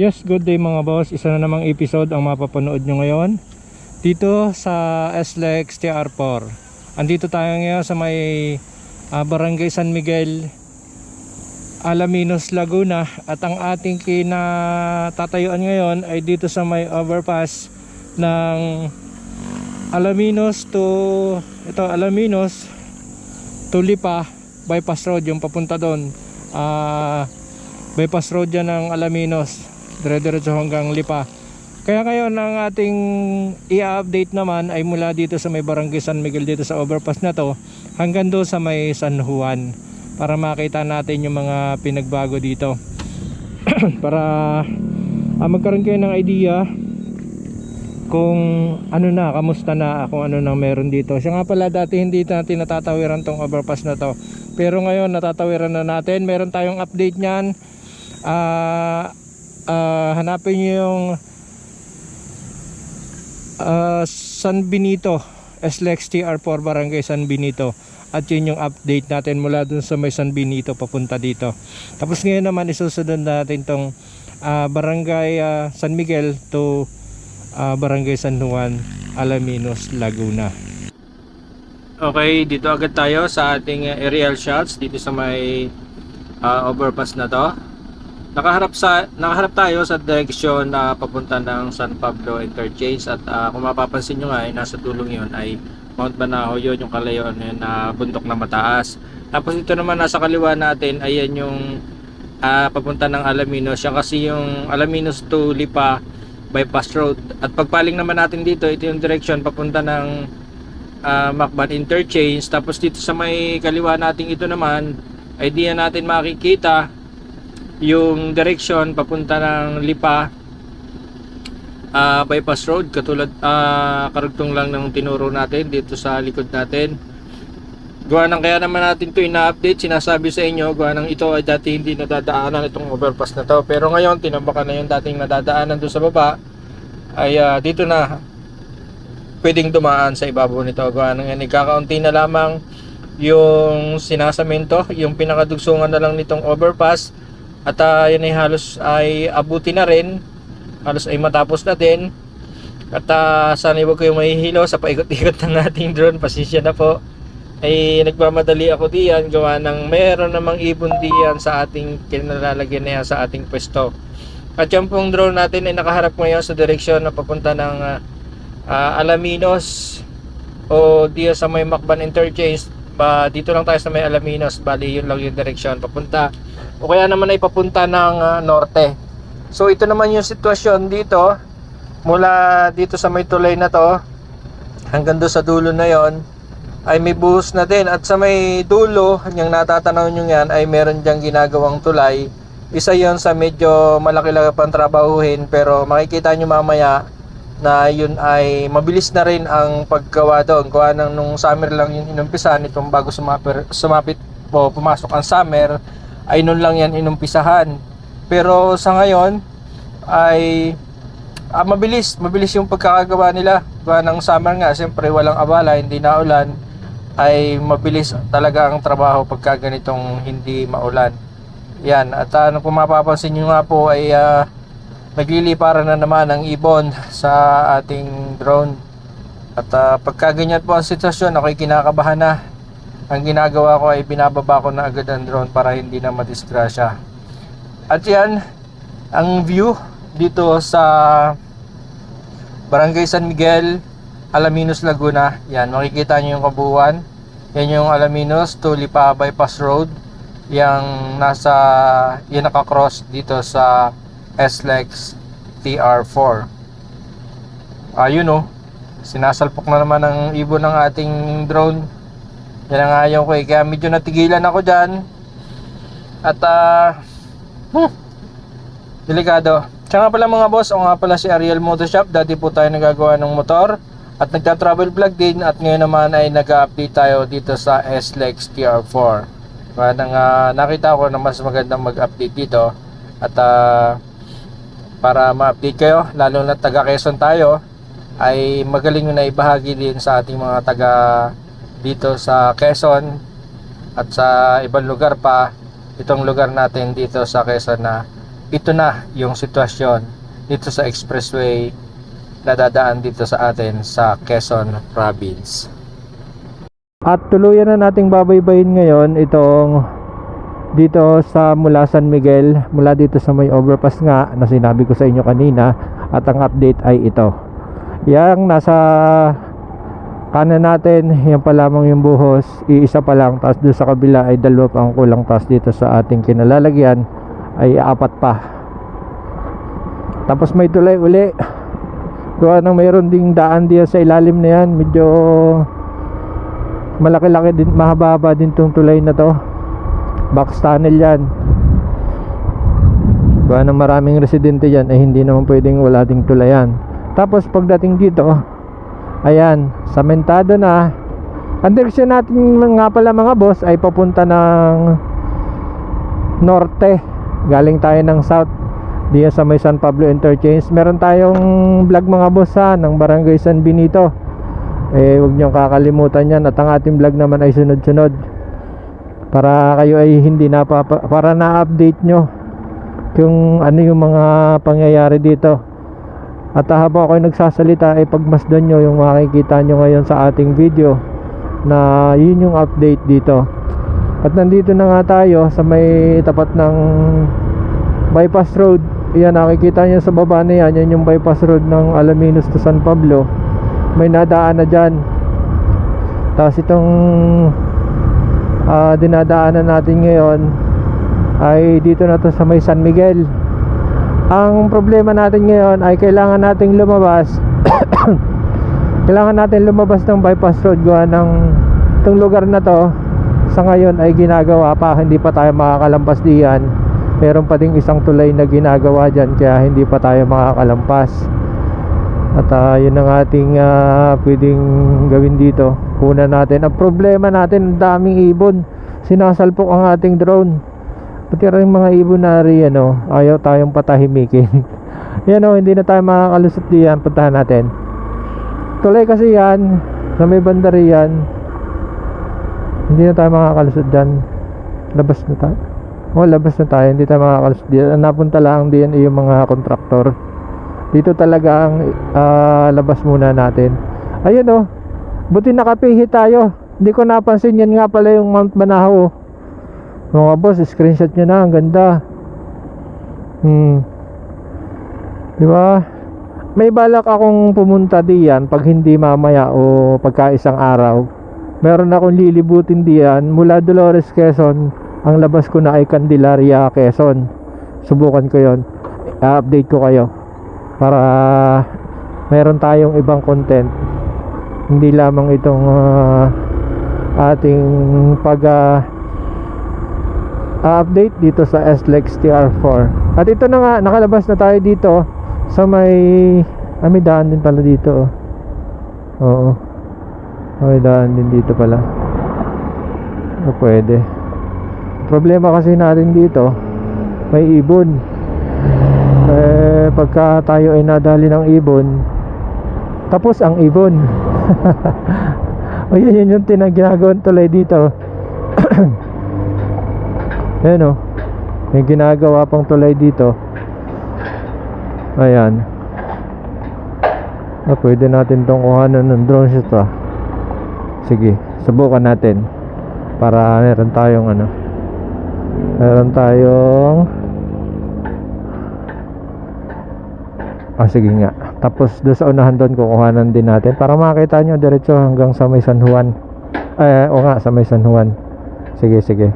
Yes, good day mga boss. Isa na namang episode ang mapapanood nyo ngayon. Dito sa SLEX TR4. Andito tayo ngayon sa may ah, Barangay San Miguel, Alaminos, Laguna. At ang ating kinatatayuan ngayon ay dito sa may overpass ng Alaminos to ito Alaminos to Lipa bypass road yung papunta doon. Ah bypass road yan ng Alaminos dire-diretso hanggang Lipa kaya ngayon ang ating i-update naman ay mula dito sa may barangay San Miguel dito sa overpass na to hanggang doon sa may San Juan para makita natin yung mga pinagbago dito para ah, magkaroon kayo ng idea kung ano na, kamusta na, kung ano nang meron dito. Siya nga pala dati hindi natin natatawiran tong overpass na to. Pero ngayon natatawiran na natin. Meron tayong update niyan. Ah, ah, hanapin niyo yung ah, San Benito SLEX TR4 Barangay San Benito. At yun yung update natin mula dun sa may San Benito papunta dito. Tapos ngayon naman isusunod natin tong ah, Barangay ah, San Miguel to ah, Barangay San Juan Alaminos Laguna. Okay, dito agad tayo sa ating uh, aerial shots dito sa may uh, overpass na to. Nakaharap sa nakaharap tayo sa direksyon na papunta ng San Pablo Interchange at uh, kung mapapansin nyo nga ay nasa dulong yun ay Mount Banahaw yun yung kalayuan yun na bundok na mataas. Tapos ito naman nasa kaliwa natin ayan yung uh, papunta ng Alaminos. Siya kasi yung Alaminos to Lipa bypass road. At pagpaling naman natin dito, ito yung direction papunta ng uh, Macban Interchange tapos dito sa may kaliwa nating ito naman ay di na natin makikita yung direction papunta ng Lipa uh, bypass road katulad uh, karugtong lang ng tinuro natin dito sa likod natin. Gawa ng kaya naman natin ito ina-update sinasabi sa inyo gawa ng ito ay dati hindi nadadaanan itong overpass na to. Pero ngayon tinambakan na yung dating nadadaanan doon sa baba ay uh, dito na pwedeng dumaan sa ibabaw nito. Gawa ng yan, kakaunti na lamang yung sinasamento, yung pinakadugsungan na lang nitong overpass at uh, yan ay halos ay abuti na rin. Halos ay matapos na din. At uh, sana huwag kayong mahihilo sa paikot-ikot ng ating drone. Pasensya na po. Ay nagmamadali ako diyan. Gawa ng meron namang ibon diyan sa ating kinalalagyan na sa ating pwesto. At yung pong drone natin ay nakaharap ngayon sa direksyon na papunta ng uh, uh, Alaminos o diya sa may Macban Interchange. Ba dito lang tayo sa may Alaminos. Bali yun lang yung direksyon. Papunta o kaya naman ay papunta ng uh, norte. So ito naman yung sitwasyon dito mula dito sa may tulay na to hanggang doon sa dulo na yon ay may buhos na din. At sa may dulo yung natatanaw nyo yan ay meron diyang ginagawang tulay. Isa yon sa medyo malaki-laki pang trabahuhin pero makikita nyo mamaya na yun ay mabilis na rin ang paggawa doon. Gawa nang nung summer lang yun inumpisahan itong bago sumapir, sumapit o pumasok ang summer ay noon lang yan inumpisahan. Pero sa ngayon ay ah, mabilis, mabilis yung pagkakagawa nila. Gawa ng summer nga, siyempre walang abala, hindi na ulan ay mabilis talaga ang trabaho pagka ganitong hindi maulan. Yan, at ano kung mapapansin nyo nga po ay uh, nagliliparan na naman ang ibon sa ating drone at uh, pagka ganyan po ang sitwasyon ako'y kinakabahan na ang ginagawa ko ay binababa ko na agad ang drone para hindi na madisgrasya. At yan ang view dito sa Barangay San Miguel Alaminos Laguna. Yan makikita nyo yung kabuuan. Yan yung Alaminos to Lipa Bypass Road. Yung nasa yung nakakross dito sa SLEX TR4 ayun oh. Sinasalpok na naman ng ibon ng ating drone yan ang ayaw ko eh kaya medyo natigilan ako dyan. At uh, hmm, delikado. Siya pala mga boss o nga pala si Ariel Motorshop dati po tayo nagagawa ng motor. At nagta-travel vlog din at ngayon naman ay nag-update tayo dito sa SLEX TR4 kaya nang uh, nakita ko na mas magandang mag-update dito. At uh, para ma-update kayo lalo na taga Quezon tayo ay magaling na ibahagi din sa ating mga taga dito sa Quezon at sa ibang lugar pa itong lugar natin dito sa Quezon na ito na yung sitwasyon dito sa expressway na dadaan dito sa atin sa Quezon Province. At tuluyan na nating babaybayin ngayon itong dito sa mula San Miguel, mula dito sa may overpass nga na sinabi ko sa inyo kanina at ang update ay ito. Yang nasa kanan natin, yan pa lamang yung buhos, iisa pa lang, tapos doon sa kabila ay dalawa pa ang kulang, tapos dito sa ating kinalalagyan ay apat pa. Tapos may tulay uli. Gawa nang mayroon ding daan diyan sa ilalim na yan, medyo malaki-laki din, mahaba-haba din tong tulay na to. Box tunnel yan. Gawa nang maraming residente dyan ay hindi naman pwedeng wala ding tulayan. Tapos pagdating dito, ayan, samentado na. Ang direksyon natin nga pala mga boss ay papunta ng norte. Galing tayo ng south diyan sa may San Pablo Interchange. Meron tayong vlog mga boss ha, ng Barangay San Benito. Eh, huwag niyong kakalimutan yan at ang ating vlog naman ay sunod-sunod para kayo ay hindi na para na-update nyo kung ano yung mga pangyayari dito at habang ako ay nagsasalita ay pagmasdan nyo yung makikita nyo ngayon sa ating video na yun yung update dito. At nandito na nga tayo sa may tapat ng bypass road. Yan nakikita nyo sa baba na yan yan yung bypass road ng Alaminos to San Pablo. May nadaan na dyan. Tapos itong ah, dinadaanan natin ngayon ay dito na to sa may San Miguel ang problema natin ngayon ay kailangan nating lumabas kailangan natin lumabas ng bypass road gawa ng itong lugar na to. Sa ngayon ay ginagawa pa hindi pa tayo makakalampas diyan. Meron pa ding isang tulay na ginagawa dyan kaya hindi pa tayo makakalampas. At ah, yun ang ating ah, pwedeng gawin dito. Kuna natin. Ang problema natin daming ibon. Sinasalpok ang ating drone pati rin mga ibon na rin ano, ayaw tayong patahimikin. Yan o hindi na tayo makakalusot diyan. Puntahan natin. Tulay kasi yan na may banda yan. Hindi na tayo makakalusot dyan labas na tayo. Oh labas na tayo. Hindi tayo makakalusot diyan. Napunta lang diyan yung mga kontraktor dito talaga ang ah, labas muna natin. Ayun oh. Buti nakapihi tayo. Hindi ko napansin. Yan nga pala yung Mount Banahaw oh. Mga boss screenshot nyo na ang ganda. Hmm. Di ba? May balak akong pumunta diyan pag hindi mamaya o pagka isang araw. Meron akong lilibutin diyan mula Dolores Quezon. Ang labas ko na ay Candelaria Quezon. Subukan ko yon update ko kayo para meron tayong ibang content. Hindi lamang itong ah, ating pag ah, update dito sa SLEX TR4 at ito na nga nakalabas na tayo dito sa may ah, may daan din pala dito oh. oo. May daan din dito pala. O pwede. Problema kasi natin dito may ibon. Eh pagka tayo ay nadali ng ibon tapos ang ibon. O yun yun yung tinaginagawan tulay dito Ayan o. May ginagawa pang tulay dito. Ayan. Ah, pwede natin tong kuhanan ng drone shot ah. Sige, subukan natin. Para meron tayong ano. Meron tayong Ah, sige nga. Tapos doon sa unahan doon kukuhanan din natin para makita nyo diretso hanggang sa may San Juan. Eh, o nga, sa may San Juan. Sige, sige.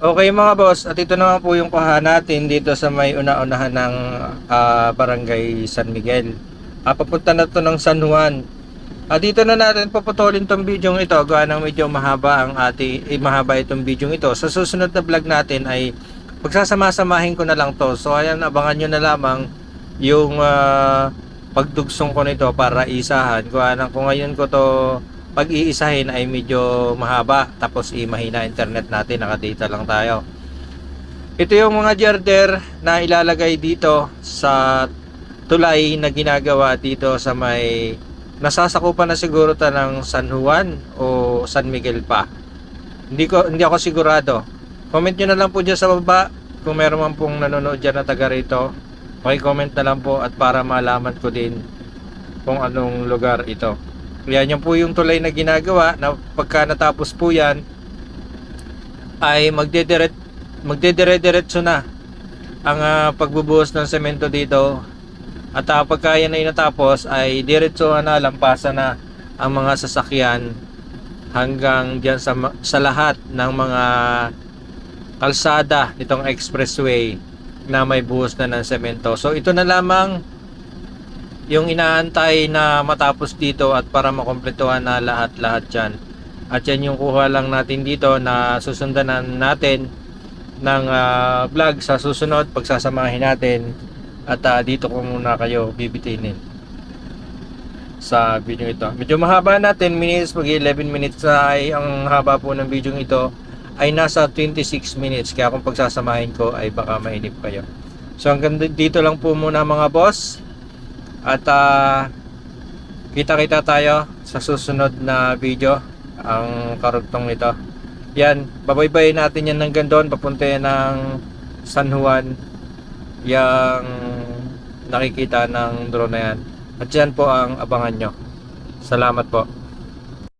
Okay mga boss, at ito naman po yung kuha natin dito sa may una-unahan ng ah, barangay San Miguel. Ah, papunta na to ng San Juan. Ah, dito na natin paputulin tong video ito. Gawa ng medyo mahaba ang ating, eh, mahaba itong video ito. Sa susunod na vlog natin ay pagsasama-samahin ko na lang to. So ayan, abangan nyo na lamang yung ah, pagdugsong ko nito para isahan. Gawa ng kung ngayon ko to pag-iisahin ay medyo mahaba tapos i mahina internet natin nakadata lang tayo ito yung mga girder na ilalagay dito sa tulay na ginagawa dito sa may nasasakupan na siguro ta ng San Juan o San Miguel pa hindi ko hindi ako sigurado Comment nyo na lang po dyan sa baba kung meron man pong nanonood dyan na taga rito. comment na lang po at para malaman ko din kung anong lugar ito. Yan yung po yung tulay na ginagawa na pagka natapos po yan ay magdederet magdedire-diretso na ang ah, pagbubuhos ng semento dito at uh, pagka yan ay natapos ay diretso na lampasan na ang mga sasakyan hanggang diyan sa sa lahat ng mga kalsada nitong expressway na may buhos na ng semento. So ito na lamang yung inaantay na matapos dito at para makompletuhan na lahat-lahat dyan. At yan yung kuha lang natin dito na susundanan natin ng ah, vlog sa susunod pagsasamahin natin at ah, dito ko muna kayo bibitinin sa video ito. Medyo mahaba na 10 minutes, pag 11 minutes na ay ang haba po ng video ito ay nasa 26 minutes kaya kung pagsasamahin ko ay baka mainip kayo. So hanggang dito lang po muna mga boss at ah, kita-kita tayo sa susunod na video ang karugtong nito. Yan, babaybay natin yan ng gandon papunta yan ng San Juan yung nakikita ng drone na yan. At yan po ang abangan nyo. Salamat po.